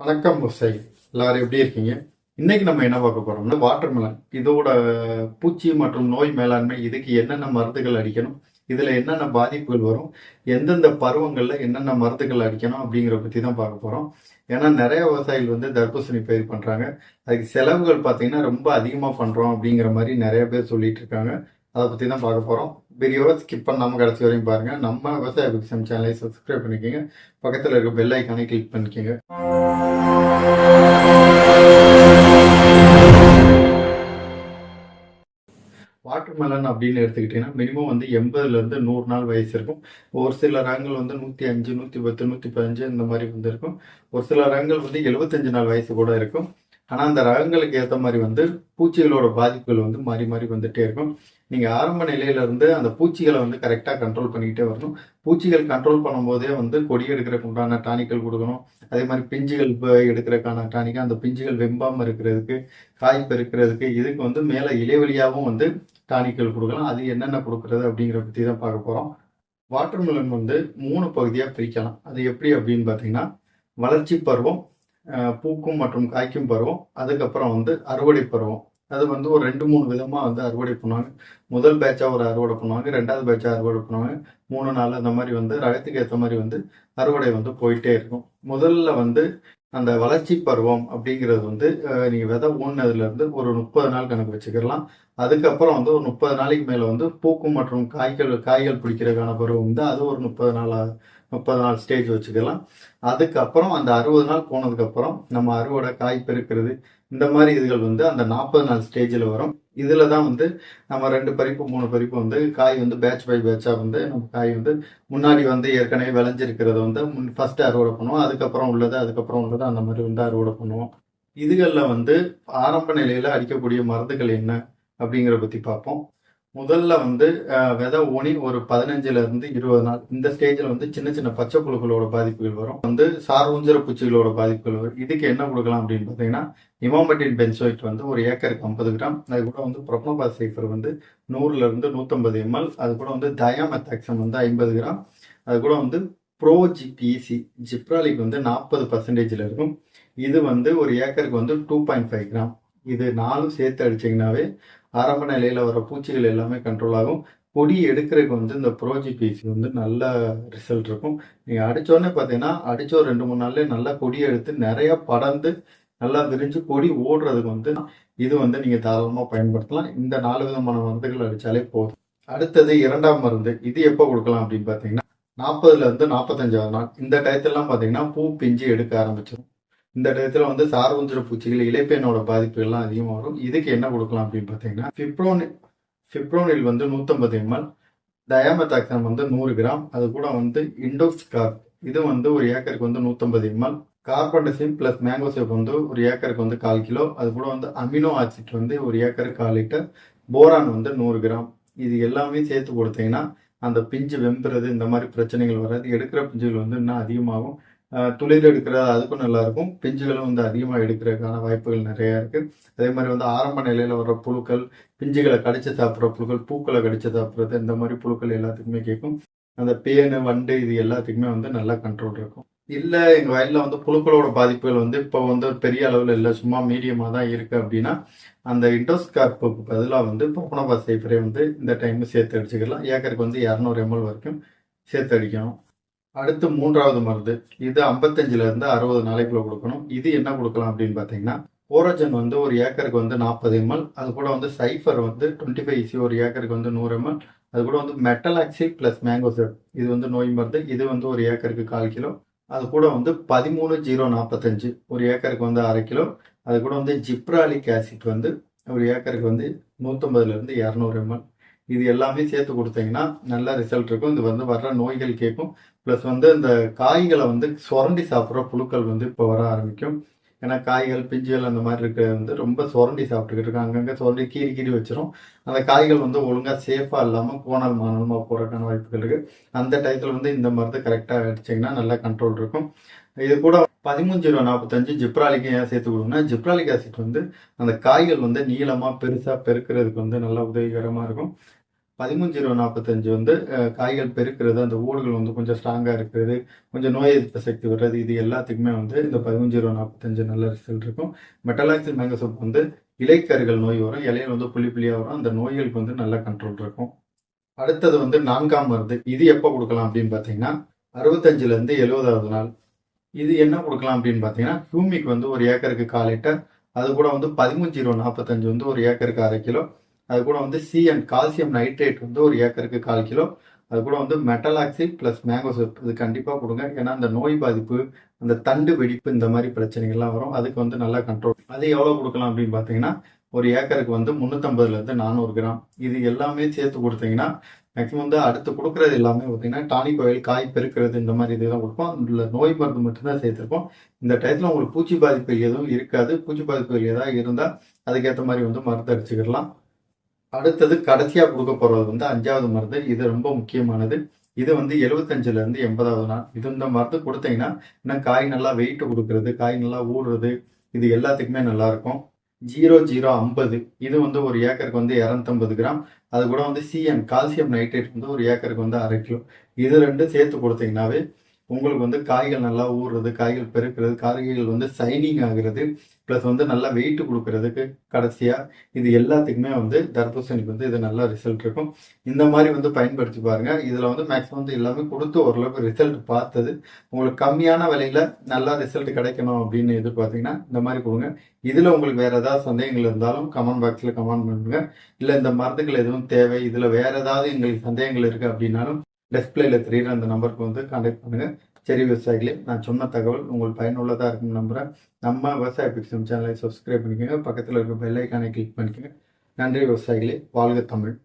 வணக்கம் முசை எல்லாரும் எப்படி இருக்கீங்க? இன்னைக்கு நம்ம என்ன பார்க்க போறோம்னா வாட்டர்மெலன் இதோட பூச்சி மற்றும் நோய் மேலாண்மை இதுக்கு என்னென்ன மருந்துகள் அடிக்கணும் இதுல என்னென்ன பாதிப்புகள் வரும் எந்தெந்த பருவங்கள்ல என்னென்ன மருந்துகள் அடிக்கணும் அப்படிங்கிற பத்தி தான் பார்க்க போறோம். ஏன்னா நிறைய விவசாயிகள் வந்து தர்பூசணி பயிர் பண்றாங்க. அதுக்கு செலவுகள் பார்த்தீங்கன்னா ரொம்ப அதிகமா பண்றோம் அப்படிங்கிற மாதிரி நிறைய பேர் சொல்லிட்டு இருக்காங்க. அதை பத்தி தான் பார்க்க போறோம். வீடியோவை ஸ்கிப் பண்ணாமல் கடைசி வரையும் பாருங்க. நம்ம விவசாய பிக்சம் சேனலை சப்ஸ்கிரைப் பண்ணிக்கோங்க. பக்கத்தில் இருக்க பெல் ஐக்கானை கிளிக் பண்ணிக்கோங்க. வாட்டர்மெலன் அப்படின்னு எடுத்துக்கிட்டீங்கன்னா மினிமம் வந்து எண்பதுல இருந்து நூறு நாள் வயசு இருக்கும். ஒரு சில ரகங்கள் வந்து நூத்தி அஞ்சு நூத்தி பத்து நூத்தி பதினஞ்சு இந்த மாதிரி வந்து இருக்கும் ஒரு சில ரகங்கள் வந்து எழுபத்தஞ்சு நாள் வயசு கூட இருக்கும். ஆனால் அந்த ரகங்களுக்கு ஏற்ற மாதிரி வந்து பூச்சிகளோட பாதிப்புகள் வந்து மாறி மாறி வந்துட்டே இருக்கும். நீங்கள் ஆரம்ப நிலையிலேருந்து அந்த பூச்சிகளை வந்து கரெக்டாக கண்ட்ரோல் பண்ணிக்கிட்டே வரணும். பூச்சிகள் கண்ட்ரோல் பண்ணும்போதே வந்து கொடி எடுக்கிறதுக்கு உண்டான டானிக்கல் கொடுக்கணும். அதே மாதிரி பிஞ்சுகள் எடுக்கிறதுக்கான டானிக்கல் அந்த பிஞ்சுகள் வெம்பாமல் இருக்கிறதுக்கு காய் பெருக்கிறதுக்கு இதுக்கு வந்து மேலே இலைவெளியாகவும் வந்து டானிக்கல் கொடுக்கலாம். அது என்னென்ன கொடுக்குறது அப்படிங்கிற பற்றி தான் பார்க்க போறோம். வாட்டர்மெலன் வந்து மூணு பகுதியாக பிரிக்கலாம். அது எப்படி அப்படின்னு பார்த்தீங்கன்னா வளர்ச்சி பருவம் பூக்கும் மற்றும் காய்க்கும் பருவம் அதுக்கப்புறம் வந்து அறுவடை பருவம். அது வந்து ஒரு ரெண்டு மூணு விதமாக வந்து அறுவடை பண்ணுவாங்க. முதல் பேட்சாக ஒரு அறுவடை பண்ணுவாங்க ரெண்டாவது பேட்சாக அறுவடை பண்ணுவாங்க. மூணு நாள் அந்த மாதிரி வந்து ரகத்துக்கு ஏற்ற மாதிரி வந்து அறுவடை வந்து போயிட்டே இருக்கும். முதல்ல வந்து அந்த வளர்ச்சி பருவம் அப்படிங்கிறது வந்து நீங்கள் விதை ஊன்னதுல ஒரு முப்பது நாள் கணக்கு வச்சுக்கலாம். அதுக்கப்புறம் வந்து ஒரு முப்பது நாளைக்கு மேலே வந்து பூக்கும் மற்றும் காய்கள் காய்கள் பிடிக்கிறதுக்கான பருவம் வந்து அது ஒரு முப்பது நாளாக முப்பது நாள் ஸ்டேஜ் வச்சுக்கலாம். அதுக்கப்புறம் அந்த அறுபது நாள் போனதுக்கப்புறம் நம்ம அறுவடை காய் பெருக்கிறது இந்த மாதிரி இதுகள் வந்து அந்த நாற்பது நாள் ஸ்டேஜில் வரும். இதில் தான் வந்து நம்ம ரெண்டு பறிப்பு மூணு பறிப்பு வந்து காய் வந்து பேட்ச் பை பேட்சாக வந்து நம்ம காய் வந்து முன்னாடி வந்து ஏற்கனவே விளைஞ்சிருக்கிறத வந்து முன் ஃபஸ்ட்டு அறுவடை பண்ணுவோம். அதுக்கப்புறம் உள்ளது அதுக்கப்புறம் உள்ளது அந்த மாதிரி வந்து அறுவடை பண்ணுவோம். இதுகளில் வந்து ஆரம்ப நிலையில் அடிக்கக்கூடிய மருந்துகள் என்ன அப்படிங்கிற பற்றி பார்ப்போம். முதல்ல வந்து விதை ஊனி ஒரு பதினஞ்சுல இருந்து இருபது நாள். இந்த ஸ்டேஜில் வந்து சின்ன சின்ன பச்சை புழுக்களோட பாதிப்புகள் வரும். வந்து சார் ஊஞ்சர பூச்சிகளோட பாதிப்புகள் வரும். இதுக்கு என்ன கொடுக்கலாம் அப்படின்னு பார்த்தீங்கன்னா இமாமட்டின் பென்சோயிட் வந்து ஒரு ஏக்கருக்கு ஐம்பது கிராம். அது கூட வந்து ப்ரொப்னோபா சைஃபர் வந்து நூறுல இருந்து நூற்றம்பது எம்எல். அது கூட வந்து டயாமெத்தாக்சம் வந்து ஐம்பது கிராம். அது கூட வந்து ப்ரோ ஜிபிசி ஜிப்ராலிக் வந்து நாற்பது பர்சன்டேஜில் இருக்கும். இது வந்து ஒரு ஏக்கருக்கு வந்து டூ பாயிண்ட் ஃபைவ் கிராம். இது நாலும் சேர்த்து அடிச்சிங்கனாவே ஆரம்ப நிலையில் வர பூச்சிகள் எல்லாமே கண்ட்ரோல் ஆகும். கொடி எடுக்கிறதுக்கு வந்து இந்த ப்ரோஜிபிசி வந்து நல்ல ரிசல்ட் இருக்கும். நீங்கள் அடித்தோடனே பார்த்தீங்கன்னா அடிச்ச ரெண்டு மூணு நாள்லேயே நல்லா கொடி எடுத்து நிறையா படர்ந்து நல்லா விரிஞ்சு கொடி ஓடுறதுக்கு வந்து இது வந்து நீங்கள் தாராளமாக பயன்படுத்தலாம். இந்த நாலு விதமான மருந்துகள் அடித்தாலே போதும். அடுத்தது இரண்டாம் மருந்து இது எப்போ கொடுக்கலாம் அப்படின்னு பார்த்தீங்கன்னா நாற்பதுலேருந்து நாற்பத்தஞ்சாவது நாள். இந்த டயத்துலலாம் பார்த்தீங்கன்னா பூ பிஞ்சு எடுக்க ஆரம்பிச்சிடும். இந்த டயத்துல வந்து சார்வந்திர பூச்சிகள் இலைப்பேனோட பாதிப்புகள்லாம் அதிகமாக வரும். இதுக்கு என்ன கொடுக்கலாம் அப்படின்னு பார்த்தீங்கன்னா ஃபிப்ரோன் ஃபிப்ரோனில் வந்து நூற்றம்பது எம்எல் டயாமெத்தாக்சம் வந்து நூறு கிராம் அது கூட வந்து இண்டோஸ்கார்ப் இது வந்து ஒரு ஏக்கருக்கு வந்து நூற்றம்பது ML carbendazim plus mango shape வந்து ஒரு ஏக்கருக்கு வந்து கால் கிலோ. அது கூட வந்து அமினோ ஆசிட் வந்து ஒரு ஏக்கருக்கு கால் லிட்டர் போரான் வந்து நூறு கிராம் இது எல்லாமே சேர்த்து கொடுத்தீங்கன்னா அந்த பிஞ்சு வெம்புறது இந்த மாதிரி பிரச்சனைகள் வராது. எடுக்கிற பிஞ்சுகள் வந்து இன்னும் அதிகமாகும். துளிர் எடுக்கிறது அதுக்கும் நல்லா இருக்கும் பிஞ்சுகளும் வந்து அதிகமாக எடுக்கிறதுக்கான வாய்ப்புகள் நிறைய இருக்கு. அதே மாதிரி வந்து ஆரம்ப நிலையில வர புழுக்கள் பிஞ்சுகளை கடிச்சு சாப்பிட்ற புழுக்கள் பூக்களை கடிச்சு சாப்பிட்றது இந்த மாதிரி புழுக்கள் எல்லாத்துக்குமே கேட்கும். அந்த பேனு வண்டு இது எல்லாத்துக்குமே வந்து நல்லா கண்ட்ரோல் இருக்கும். இல்லை எங்கள் வயலில் வந்து புழுக்களோட பாதிப்புகள் வந்து இப்போ வந்து பெரிய அளவில் இல்லை. சும்மா மீடியமாக தான் இருக்குது அப்படின்னா அந்த இண்டோஸ்கார்ப்புக்கு பதிலாக வந்து பொப்பனபா சைஃபரே வந்து இந்த டைம் சேர்த்து அடிச்சுக்கலாம். ஏக்கருக்கு வந்து இரநூறு எம்எல் வரைக்கும் சேர்த்து அடிக்கணும். அடுத்து மூன்றாவது மருந்து. இது ஐம்பத்தஞ்சுல இருந்து அறுபது நாளைக்குள்ள கொடுக்கணும். இது என்ன கொடுக்கலாம் அப்படின்னு பார்த்தீங்கன்னா ஓரோஜன் வந்து ஒரு ஏக்கருக்கு வந்து நாற்பது எம்எல் அது கூட வந்து சைஃபர் வந்து டுவெண்ட்டி ஃபைவ் இசி ஒரு ஏக்கருக்கு வந்து நூறு எம்எல் அது கூட வந்து மெட்டலாக்சி பிளஸ் மேங்கோசெட் இது வந்து நோய் மருந்து. இது வந்து ஒரு ஏக்கருக்கு கால் கிலோ. அது கூட வந்து பதிமூணு ஜீரோ நாற்பத்தஞ்சு ஒரு ஏக்கருக்கு வந்து அரை கிலோ. அது கூட வந்து ஜிப்ராலிக் ஆசிட் வந்து ஒரு ஏக்கருக்கு வந்து நூற்றம்பதுலேருந்து இரநூறு எம்எல் இது எல்லாமே சேர்த்து கொடுத்தீங்கன்னா நல்ல ரிசல்ட் இருக்கும். இது வந்து வர்ற நோய்கள் கேட்கும். ப்ளஸ் வந்து இந்த காய்களை வந்து சுரண்டி சாப்பிட்ற புழுக்கள் வந்து இப்போ வர ஆரம்பிக்கும். ஏன்னா காய்கள் பிஞ்சுகள் அந்த மாதிரி இருக்கிறது வந்து ரொம்ப சுரண்டி சாப்பிட்டுக்கிட்டு இருக்காங்க. அங்கங்கே சுரண்டி கீறி கீறி வச்சிரும். அந்த காய்கள் வந்து ஒழுங்காக சேஃபாக இல்லாமல் கோணல் மானலமாக போகிறதுக்கான வாய்ப்புகள் இருக்குது அந்த டயத்தில் வந்து இந்த மருந்து கரெக்டாக அடிச்சிங்கன்னா நல்லா கண்ட்ரோல் இருக்கும். இது கூட பதிமூணு ஜீரோ நாற்பத்தஞ்சு ஜிப்ராலிக் ஏன் சேர்த்து கொடுங்கன்னா ஜிப்ராலிக் ஆசிட் வந்து அந்த காய்கள் வந்து நீளமாக பெருசாக பெருக்கிறதுக்கு வந்து நல்லா உதவிகரமாக இருக்கும். பதிமூணு ஜீரோ நாற்பத்தஞ்சு வந்து காய்கள் பெருக்கிறது அந்த ஓடுகள் வந்து கொஞ்சம் ஸ்ட்ராங்காக இருக்கிறது கொஞ்சம் நோய் எதிர்ப்பு சக்தி வர்றது இது எல்லாத்துக்குமே வந்து இந்த பதிமூணு ஜீரோ நாற்பத்தஞ்சு நல்ல ரிசல்ட் இருக்கும். மெட்டலாக்சில் மேங்கசோப் வந்து இலைக்கருகள் நோய் வரும் இலையில் வந்து புள்ளி புள்ளியாக வரும் அந்த நோய்களுக்கு வந்து நல்ல கண்ட்ரோல் இருக்கும். அடுத்தது வந்து நான்காம் மருந்து இது எப்போ கொடுக்கலாம் அப்படின்னு பார்த்தீங்கன்னா அறுபத்தஞ்சிலேருந்து எழுபதாவது நாள். இது என்ன கொடுக்கலாம் அப்படின்னு பார்த்தீங்கன்னா ஹியூமிக் வந்து ஒரு ஏக்கருக்கு கால் லிட்டர் அது கூட வந்து பதிமூணு ஜீரோ நாற்பத்தஞ்சு வந்து ஒரு ஏக்கருக்கு அரை கிலோ அது கூட வந்து சி அண்ட் கால்சியம் நைட்ரேட் வந்து ஒரு ஏக்கருக்கு கால் கிலோ. அது கூட வந்து மெட்டலாக்சி ப்ளஸ் மேங்கோசோப் இது கண்டிப்பாக கொடுங்க. ஏன்னா அந்த நோய் பாதிப்பு அந்த தண்டு வெடிப்பு இந்த மாதிரி பிரச்சனைகள்லாம் வரும். அதுக்கு வந்து நல்லா கண்ட்ரோல் அது எவ்வளோ கொடுக்கலாம் அப்படின்னு பார்த்தீங்கன்னா ஒரு ஏக்கருக்கு வந்து முந்நூற்றம்பதுலேருந்து நானூறு கிராம். இது எல்லாமே சேர்த்து கொடுத்தீங்கன்னா மேக்ஸிமம் வந்து அடுத்து கொடுக்குறது எல்லாமே பார்த்தீங்கன்னா டானிக் ஆயில் காய் பெருக்கிறது இந்த மாதிரி இதெல்லாம் கொடுப்போம். இதில் நோய் மருந்து மட்டும்தான் சேர்த்துருப்போம். இந்த டயத்தில் உங்களுக்கு பூச்சி பாதிப்பு எதுவும் இருக்காது. பூச்சி பாதிப்பு எதாவது இருந்தால் அதுக்கேற்ற மாதிரி வந்து மருந்து அடிச்சுக்கிடலாம். அடுத்தது கடைசியாக கொடுக்க போகிறது வந்து அஞ்சாவது மருந்து. இது ரொம்ப முக்கியமானது. இது வந்து எழுபத்தஞ்சுல இருந்து எண்பதாவது நாள். இது இந்த மருந்து கொடுத்தீங்கன்னா இன்னும் காய் நல்லா வெயிட் கொடுக்கறது காய் நல்லா ஊடுறது இது எல்லாத்துக்குமே நல்லா இருக்கும் ஜீரோ ஜீரோ ஐம்பது. இது வந்து ஒரு ஏக்கருக்கு வந்து இரநூத்தம்பது கிராம். அது கூட வந்து சிஎன் கால்சியம் நைட்ரேட் வந்து ஒரு ஏக்கருக்கு வந்து அரை கிலோ. இது ரெண்டும் சேர்த்து கொடுத்தீங்கன்னாவே உங்களுக்கு வந்து காய்கள் நல்லா ஊறுறது காய்கள் பெருக்கிறது காய்கள் வந்து சைனிங் ஆகிறது ப்ளஸ் வந்து நல்லா வெயிட் கொடுக்கறதுக்கு கடைசியாக இது எல்லாத்துக்குமே வந்து தர்பூசணிக்கு வந்து இது நல்ல ரிசல்ட் இருக்கும். இந்த மாதிரி வந்து பயன்படுத்தி பாருங்க. இதில் வந்து மேக்ஸிமம் வந்து எல்லாமே கொடுத்து ஓரளவுக்கு ரிசல்ட் பார்த்தது. உங்களுக்கு கம்மியான விலையில் நல்லா ரிசல்ட் கிடைக்கணும் அப்படின்னு எதிர்பார்த்தீங்கன்னா இந்த மாதிரி கொடுங்க. இதில் உங்களுக்கு வேறு ஏதாவது சந்தேகங்கள் இருந்தாலும் கமெண்ட் பாக்ஸில் கமெண்ட் பண்ணுங்க. இல்லை இந்த மருந்துகள் எதுவும் தேவை இதில் வேறு ஏதாவது எங்களுக்கு சந்தேகங்கள் இருக்குது அப்படின்னாலும் டிஸ்பிளேல தெரியுற அந்த நம்பருக்கு வந்து கான்டாக்ட் பண்ணுங்க. சரி விவசாயிகளே நான் சொன்ன தகவல் உங்களுக்கு பயனுள்ளதாக இருக்கும் நம்புறேன். நம்ம விவசாய பிக்சம் சேனலை சப்ஸ்கிரைப் பண்ணிக்கோங்க. பக்கத்தில் இருக்க பெல்லைக்கானை கிளிக் பண்ணிக்கோங்க. நன்றி விவசாயிகளே. வாழ்க தமிழ்.